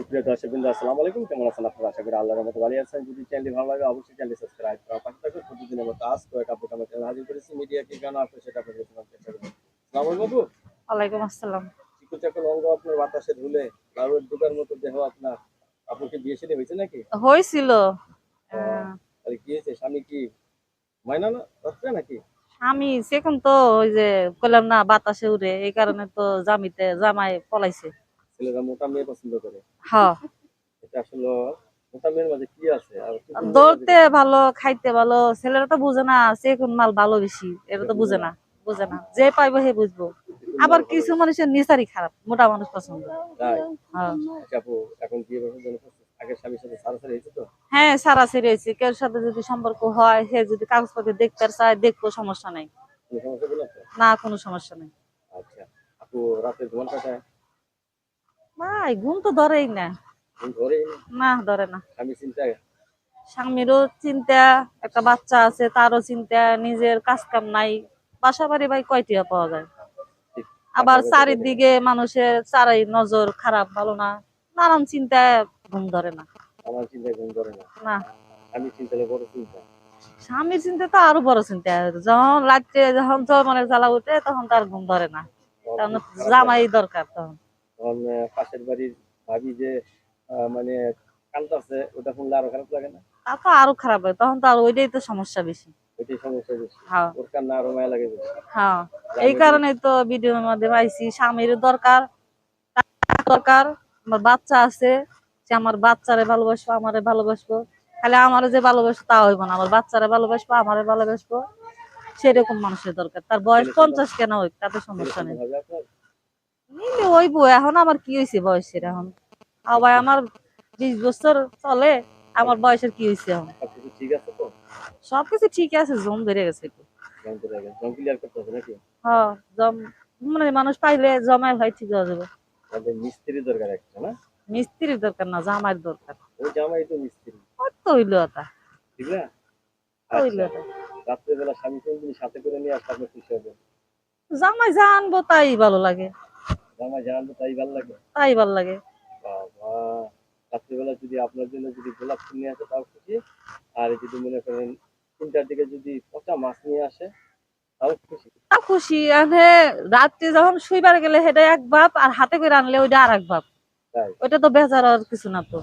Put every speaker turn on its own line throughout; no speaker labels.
সুপ্রিয় দর্শক বিন্দু আসসালামু আলাইকুম। কেমন আছেন আপনারা? আশা করি আল্লাহর রহমতে ভালো আছেন। যদি চ্যানেলটি ভালো লাগে অবশ্যই চ্যানেলটি সাবস্ক্রাইব করা পাশে থাকুন প্রতিদিনের মতো আজ কয়েক আপু আমার চ্যানেল হাজির করেছি। মিডিয়া কি গান আছে সেটা আপনাদের শোনার চেষ্টা করব। সালাম বাবু
ওয়ালাইকুম আসসালাম।
চিকু চাকল অঙ্গ আপনার বাতাসে ধুলে লাউয়ের দুগার মতো দেহ আপনার আপনাকে বিয়ে সেটা হয়েছে নাকি?
হয়েছিল।
আর কি হয়েছে? স্বামী কি মাইনা না রাত্রে নাকি?
আমি সেখন তো ওই যে কইলাম না বাতাসে উড়ে এই কারণে তো জামিতে জামাই পলাইছে।
ছেলেরা মোটা মেয়ে পছন্দ করে।
হ্যাঁ।
এটা আসলে মোটা মেয়ের মাঝে কি আছে? আর চিকন মেয়ের
দৌড়তে ভালো খাইতে ভালো ছেলেরা তো বুঝে না সেখন মাল ভালো বেশি। এটা তো বুঝে না বুঝে না। যে পাইবো হে বুঝব। আবার কিছু মানুষের নিসারই খারাপ মোটা মানুষ পছন্দ। হ্যাঁ।
আচ্ছা
হ্যাঁ সারাসারি হয়েছে। কেউ সাথে যদি সম্পর্ক হয় সে যদি কাগজপত্র দেখতে চায় দেখব সমস্যা নাই। না কোনো সমস্যা নেই।
আচ্ছা। আপু রাতে ঘুমান কাটায়?
ভাই ঘুম তো ধরেই না। না? ধরে না। স্বামীরও চিন্তা একটা বাচ্চা আছে তারও চিন্তা নিজের কাজ কাম নাই। বাসা বাড়ি ভাই কয়টিয়া পাওয়া যায়? আবার চারিদিকে মানুষের চারাই নজর খারাপ ভালো না। নানান চিন্তায় ঘুম ধরে না।
আমার চিন্তায় ঘুম ধরে না।
না।
আমি চিন্তালে বড় চিন্তা।
স্বামীর চিন্তা তো আরও বড় চিন্তা। যখন রাত্রে যখন মনের জ্বালা উঠে তখন তার ঘুম ধরে না। জামাই দরকার তখন।
তখন পাশের বাড়ির ভাবি যে মানে কান্দাছে ওটা শুনলে আরও খারাপ লাগে না?
আরও খারাপ হয় তখন তো আর ওইটাই তো সমস্যা বেশি।
ওইটাই সমস্যা বেশি।
হ্যাঁ।
ওর কান্না আরও মায়া লাগে বেশি।
হ্যাঁ। এই কারণে তো ভিডিওর স্বামীর দরকার দরকার আমার বাচ্চা আছে যে আমার বাচ্চারে ভালোবাসবো আমারে ভালোবাসবো। খালি আমারে যে ভালোবাসবো তা হইব না আমার বাচ্চারে ভালোবাসবো আমারে ভালোবাসবো সেরকম মানুষের দরকার। তার বয়স পঞ্চাশ কেন হোক তাতে সমস্যা নেই। নিলে ওইব এখন আমার কি হয়েছে বয়সের এখন? আবার আমার বিশ বছর চলে আমার বয়সের কি হয়েছে এখন?
সবকিছু ঠিক আছে
জম বেড়ে গেছে একটু হ্যাঁ জম মানে মানুষ পাইলে জমায় হয় ঠিক হয়ে যাবে।
মিস্ত্রি দরকার একটা না?
মিস্ত্রির দরকার না জামাইয়ের দরকার।
ওই জামাই তো মিস্ত্রি।
ওই তো হইল ওটা
ঠিক না?
হইল ওটা
রাত্রেবেলা স্বামী কোনদিন সাথে করে নিয়ে আসলে খুশি হবে?
জামাই জানব তাই ভালো লাগে।
জামাই তাই ভালো লাগে।
তাই ভালো লাগে।
বাবা রাত্রিবেলা যদি আপনার জন্য যদি গোলাপ ফুল নিয়ে আসে তাও খুশি। আর যদি মনে করেন তিনটার দিকে যদি পচা মাছ নিয়ে আসে তাও খুশি।
তা খুশি। আনে রাত্রে যখন শুইবার গেলে সেটা এক ভাব আর হাতে করে আনলে ওইটা আর এক ভাব ওইটা তো বেজার আর কিছু না তো।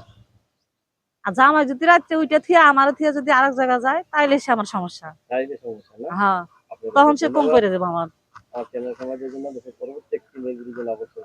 আর জামাই যদি রাত্রে ওইটা থিয়া আমার থিয়া যদি আরেক জায়গা যায় তাইলে সে আমার সমস্যা।
তাইলে সমস্যা না।
হ্যাঁ তখন সে কম করে দেবো আমার।
আমার চ্যানেল সমাজের জন্য দেশের পরবর্তী একটি মেয়ে অবশ্যই